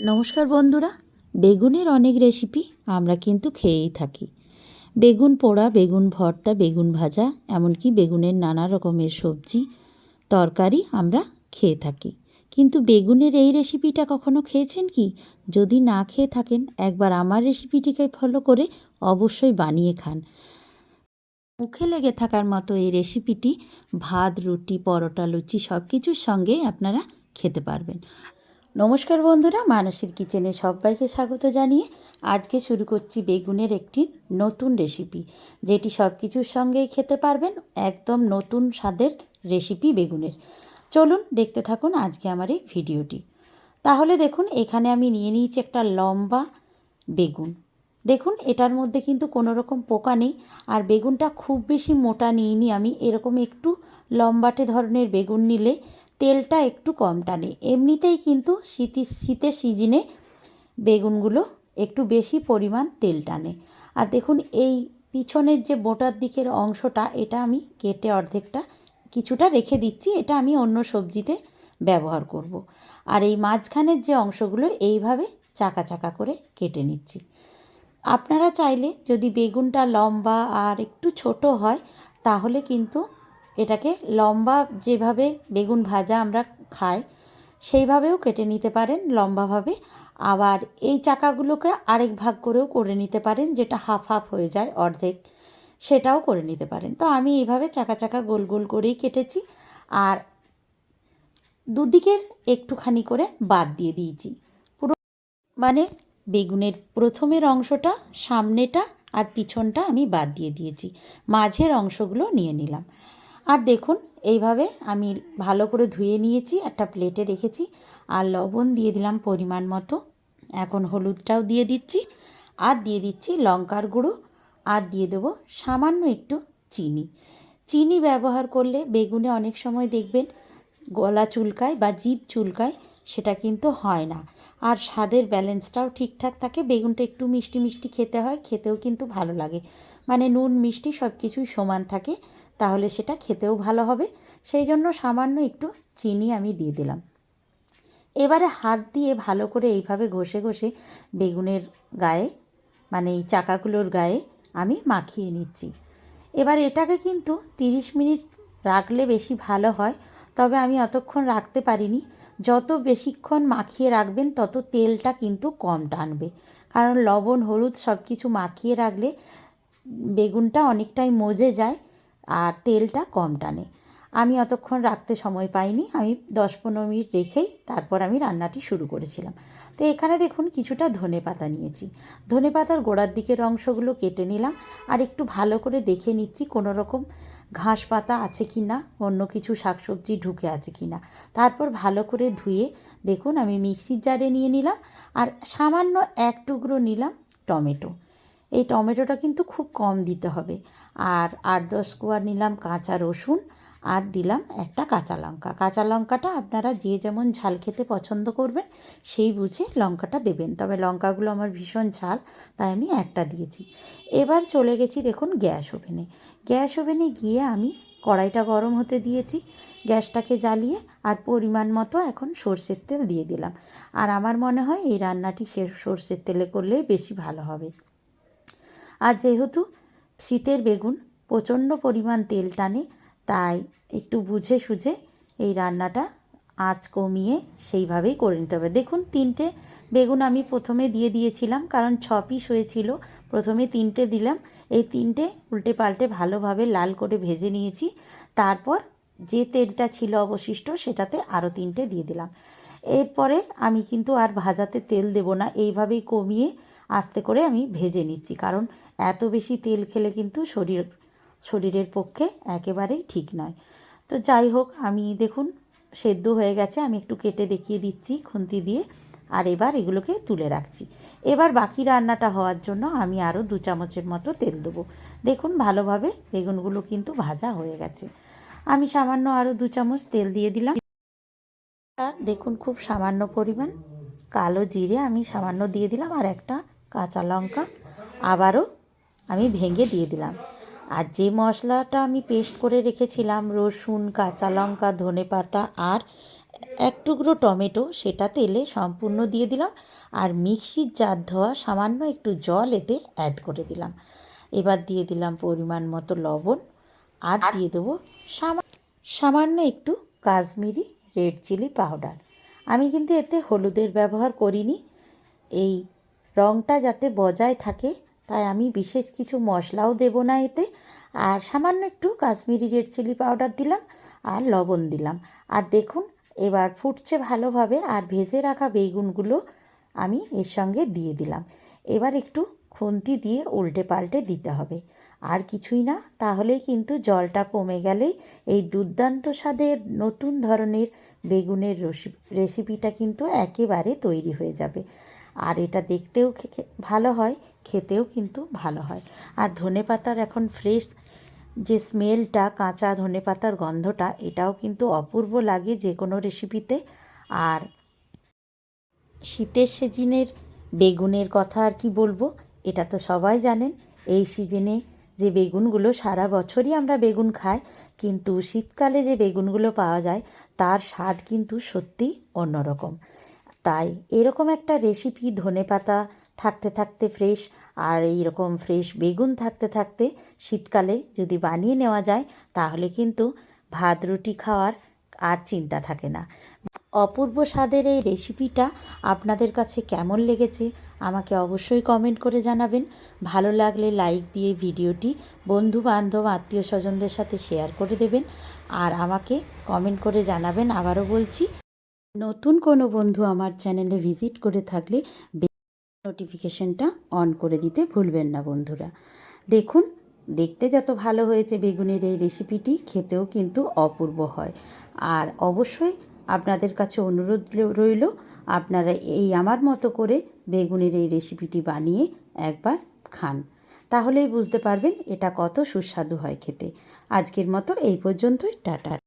নমস্কার বন্ধুরা, বেগুনের অনেক রেসিপি আমরা কিন্তু খেয়েই থাকি। বেগুন পোড়া, বেগুন ভর্তা, বেগুন ভাজা, এমনকি বেগুনের নানা রকমের সবজি, তরকারি আমরা খেয়ে থাকি। কিন্তু বেগুনের এই রেসিপিটা কখনো খেয়েছেন কি? যদি না খেয়ে থাকেন, একবার আমার রেসিপিটিকে ফলো করে অবশ্যই বানিয়ে খান। মুখে লেগে থাকার মতো এই রেসিপিটি ভাত, রুটি, পরোটা, লুচি সব কিছুর সঙ্গে আপনারা খেতে পারবেন। নমস্কার বন্ধুরা, মানসীর কিচেনে সবাইকে স্বাগত জানিয়ে আজকে শুরু করছি বেগুনের একটি নতুন রেসিপি, যেটি সব কিছুর সঙ্গেই খেতে পারবেন একদম নতুন স্বাদের রেসিপি বেগুনের। চলুন দেখতে থাকুন আজকে আমার এই ভিডিওটি। তাহলে দেখুন, এখানে আমি নিয়ে নিয়েছি একটা লম্বা বেগুন। দেখুন, এটার মধ্যে কিন্তু কোনো রকম পোকা নেই, আর বেগুনটা খুব বেশি মোটা নিইনি আমি, এরকম একটু লম্বাটে ধরনের বেগুন নিলে তেলটা একটু কম টানে। এমনিতেই কিন্তু শীতি, শীতের সিজনে বেগুনগুলো একটু বেশি পরিমাণ তেল টানে। আর দেখুন, এই পিছনের যে বোটার দিকের অংশটা, এটা আমি কেটে অর্ধেকটা কিছুটা রেখে দিচ্ছি, এটা আমি অন্য সবজিতে ব্যবহার করব। আর এই মাঝখানের যে অংশগুলো, এইভাবে চাকা চাকা করে কেটে নিচ্ছি। আপনারা চাইলে যদি বেগুনটা লম্বা আর একটু ছোট হয়, তাহলে কিন্তু এটাকে লম্বা যেভাবে বেগুন ভাজা আমরা খাই, সেইভাবেও কেটে নিতে পারেন লম্বাভাবে। আবার এই চাকাগুলোকে আরেক ভাগ করেও করে নিতে পারেন, যেটা হাফ হাফ হয়ে যায় অর্ধেক, সেটাও করে নিতে পারেন। তো আমি এইভাবে চাকা চাকা গোল গোল করেই কেটেছি আর দুদিকের একটুখানি করে বাদ দিয়ে দিয়েছি। পুরো মানে বেগুনের প্রথমের অংশটা, সামনেটা আর পিছনটা আমি বাদ দিয়ে দিয়েছি। মাঝের অংশগুলো নিয়ে নিলাম। আর দেখুন, এইভাবে আমি ভালো করে ধুয়ে নিয়েছি, একটা প্লেটে রেখেছি আর লবণ দিয়ে দিলাম পরিমাণ মতো। এখন হলুদটাও দিয়ে দিচ্ছি আর দিয়ে দিচ্ছি লঙ্কার গুঁড়ো আর দিয়ে দেবো সামান্য একটু চিনি। চিনি ব্যবহার করলে বেগুনে অনেক সময় দেখবেন গলা চুলকায় বা জিভ চুলকায় সেটা কিন্তু হয় না। আর স্বাদের ব্যালেন্সটাও ঠিকঠাক থাকে, বেগুনটা একটু মিষ্টি মিষ্টি খেতে হয়, খেতেও কিন্তু ভালো লাগে। মানে নুন, মিষ্টি সব কিছুই সমান থাকে, তাহলে সেটা খেতেও ভালো হবে। সেই জন্য সামান্য একটু চিনি আমি দিয়ে দিলাম। এবারে হাত দিয়ে ভালো করে এইভাবে ঘষে ঘষে বেগুনের গায়ে মানে এই চাকাগুলোর গায়ে আমি মাখিয়ে নিচ্ছি। এবার এটাকে কিন্তু তিরিশ মিনিট রাখলে বেশি ভালো হয়। তবে আমি অতক্ষণ রাখতে পারিনি। যত বেশিক্ষণ মাখিয়ে রাখবেন, তত তেলটা কিন্তু কম টানবে। কারণ লবণ, হলুদ সব কিছু মাখিয়ে রাখলে বেগুনটা অনেকটাই মজে যায় আর তেলটা কম টানে। আমি অতক্ষণ রাখতে সময় পাইনি। আমি দশ পনেরো মিনিট রেখেই তারপর আমি রান্নাটি শুরু করেছিলাম। তো এখানে দেখুন কিছুটা ধনে পাতা নিয়েছি। ধনে পাতার গোড়ার দিকের অংশগুলো কেটে নিলাম আর একটু ভালো করে দেখে নিচ্ছি কোনো রকম ঘাস পাতা আছে কি না, অন্য কিছু শাকসবজি ঢুকে আছে কি না, তারপর ভালো করে ধুয়ে দেখুন আমি মিক্সির জারে নিয়ে নিলাম আর সামান্য এক টুকরো নিলাম টমেটো। এই টমেটোটা কিন্তু খুব কম দিতে হবে। আর আট দশ কোয়া নিলাম কাঁচা রসুন আর দিলাম একটা কাঁচা লঙ্কা। কাঁচা লঙ্কাটা আপনারা যে যেমন ঝাল খেতে পছন্দ করবেন, সেই বুঝে লঙ্কাটা দেবেন। তবে লঙ্কাগুলো আমার ভীষণ ঝাল, তাই আমি একটা দিয়েছি। এবার চলে গেছি দেখুন গ্যাস ওভেনে। গ্যাস ওভেনে গিয়ে আমি কড়াইটা গরম হতে দিয়েছি, গ্যাসটাকে জ্বালিয়ে আর পরিমাণ মতো এখন সর্ষের তেল দিয়ে দিলাম। আর আমার মনে হয় এই রান্নাটি সে, সর্ষের তেলে করলেই বেশি ভালো হবে। আর যেহেতু শীতের বেগুন প্রচণ্ড পরিমাণ তেল টানে, তাই একটু বুঝে সুঝে এই রান্নাটা আঁচ কমিয়ে সেইভাবেই করে নিতে হবে। দেখুন, তিনটে বেগুন আমি প্রথমে দিয়ে দিয়েছিলাম, কারণ ছ পিস হয়েছিল। প্রথমে তিনটে দিলাম, এই তিনটে উল্টে পাল্টে ভালোভাবে লাল করে ভেজে নিয়েছি। তারপর যে তেলটা ছিল অবশিষ্ট, সেটাতে আরও তিনটে দিয়ে দিলাম। এরপরে আমি কিন্তু আর ভাজাতে তেল দেব না, এইভাবেই কমিয়ে আস্তে করে আমি ভেজে নিচ্ছি। কারণ এত বেশি তেল খেলে কিন্তু শরীর, শরীরের পক্ষে একেবারেই ঠিক নয়। তো যাই হোক, আমি দেখুন, সেদ্ধ হয়ে গেছে। আমি একটু কেটে দেখিয়ে দিচ্ছি খুন্তি দিয়ে। আর এবার এগুলোকে তুলে রাখছি। এবার বাকি রান্নাটা হওয়ার জন্য আমি আরও দু চামচের মতো তেল দেবো। দেখুন, ভালোভাবে বেগুনগুলো কিন্তু ভাজা হয়ে গেছে। আমি সামান্য আরও দু চামচ তেল দিয়ে দিলাম। দেখুন, খুব সামান্য পরিমাণ কালো জিরে আমি সামান্য দিয়ে দিলাম। আর একটা কাঁচা লঙ্কা আবারও আমি ভেঙে দিয়ে দিলাম। আর যে মশলাটা আমি পেস্ট করে রেখেছিলাম, রসুন, কাঁচা লঙ্কা, ধনে পাতা আর এক টুকরো টমেটো, সেটা তেলে সম্পূর্ণ দিয়ে দিলাম আর মিক্সির জার ধোয়া সামান্য একটু জল এতে অ্যাড করে দিলাম। এবার দিয়ে দিলাম পরিমাণ মতো লবণ আর দিয়ে দেবো সামান্য একটু কাশ্মীরি রেড চিলি পাউডার। আমি কিন্তু এতে হলুদের ব্যবহার করিনি। এই রঙটা যাতে বজায় থাকে, তাই আমি বিশেষ কিছু মশলাও দেবো না এতে। আর সামান্য একটু কাশ্মীরি রেড চিলি পাউডার দিলাম আর লবণ দিলাম। আর দেখুন, এবার ফুটছে ভালোভাবে আর ভেজে রাখা বেগুনগুলো আমি এর সঙ্গে দিয়ে দিলাম। এবার একটু খুন্তি দিয়ে উল্টে পাল্টে দিতে হবে। আর কিছুই না, তাহলেই কিন্তু জলটা কমে গেলেই এই দুর্দান্ত স্বাদের নতুন ধরনের বেগুনের রেসিপিটা কিন্তু একেবারে তৈরি হয়ে যাবে। আর এটা দেখতেও ভালো হয়, খেতেও কিন্তু ভালো হয়। আর ধনে পাতার এখন ফ্রেশ যে স্মেলটা কাঁচা ধনে পাতার গন্ধটা, এটাও কিন্তু অপূর্ব লাগে যে কোনো রেসিপিতে আর শীতের সিজনের বেগুনের কথা আর কি বলব, এটা তো সবাই জানেন। এই সিজনে যে বেগুনগুলো, সারা বছরই আমরা বেগুন খাই, কিন্তু শীতকালে যে বেগুনগুলো পাওয়া যায়, তার স্বাদ কিন্তু সত্যিই অন্যরকম। তাই এরকম একটা রেসিপি ধনেপাতা থাকতে থাকতে ফ্রেশ আর এইরকম ফ্রেশ বেগুন থাকতে থাকতে শীতকালে যদি বানিয়ে নেওয়া যায়, তাহলে কিন্তু ভাত, রুটি খাওয়ার আর চিন্তা থাকে না। অপূর্ব স্বাদের এই রেসিপিটা আপনাদের কাছে কেমন লেগেছে, আমাকে অবশ্যই কমেন্ট করে জানাবেন। ভালো লাগলে লাইক দিয়ে ভিডিওটি বন্ধু বান্ধব আত্মীয় স্বজনদের সাথে শেয়ার করে দেবেন। আর আমাকে কমেন্ট করে জানাবেন, আবারও বলছি নতুন কোনো বন্ধু আমার চ্যানেলে ভিজিট করে থাকলে নোটিফিকেশনটা অন করে দিতে ভুলবেন না বন্ধুরা। দেখুন, দেখতে যত ভালো হয়েছে বেগুনের এই রেসিপিটি, খেতেও কিন্তু অপূর্ব হয়। আর অবশ্যই আপনাদের কাছে অনুরোধ রইল, আপনারা এই আমার মতো করে বেগুনের এই রেসিপিটি বানিয়ে একবার খান। তাহলেই বুঝতে পারবেন এটা কত সুস্বাদু হয় খেতে। আজকের মতো এই পর্যন্তই, টাটা।